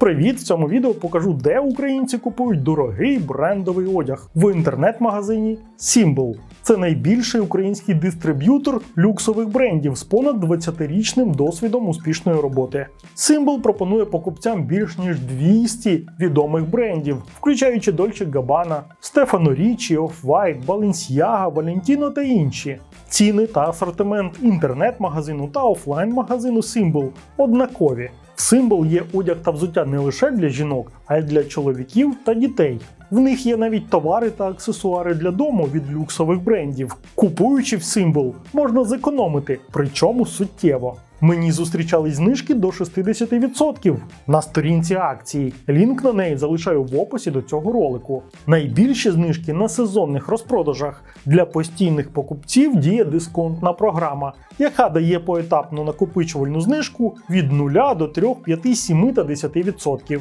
Привіт! В цьому відео покажу, де українці купують дорогий брендовий одяг в інтернет-магазині Symbol. Це найбільший український дистриб'ютор люксових брендів з понад 20-річним досвідом успішної роботи. Symbol пропонує покупцям більш ніж 200 відомих брендів, включаючи Dolce Gabbana, Stefano Ricci, Off-White, Balenciaga, Valentino та інші. Ціни та асортимент інтернет-магазину та офлайн-магазину Symbol однакові. Symbol є одяг та взуття не лише для жінок, а й для чоловіків та дітей. В них є навіть товари та аксесуари для дому від люксових брендів. Купуючи в Symbol, можна зекономити, причому суттєво. Мені зустрічались знижки до 60% на сторінці акції. Лінк на неї залишаю в описі до цього ролику. Найбільші знижки на сезонних розпродажах. Для постійних покупців діє дисконтна програма, яка дає поетапну накопичувальну знижку від 0 до 3, 5, 7 та 10%.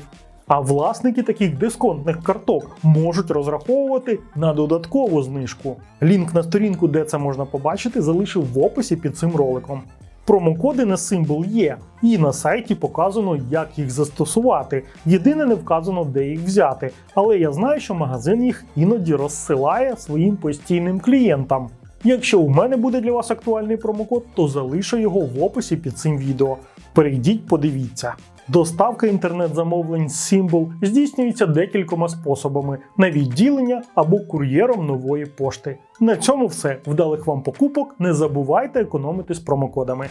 А власники таких дисконтних карток можуть розраховувати на додаткову знижку. Лінк на сторінку, де це можна побачити, залишив в описі під цим роликом. Промокоди на символ є, і на сайті показано, як їх застосувати. Єдине не вказано, де їх взяти. Але я знаю, що магазин їх іноді розсилає своїм постійним клієнтам. Якщо у мене буде для вас актуальний промокод, то залишу його в описі під цим відео. Перейдіть, подивіться. Доставка інтернет-замовлень Symbol здійснюється декількома способами на відділення або кур'єром нової пошти. На цьому все. Вдалих вам покупок. Не забувайте економити з промокодами.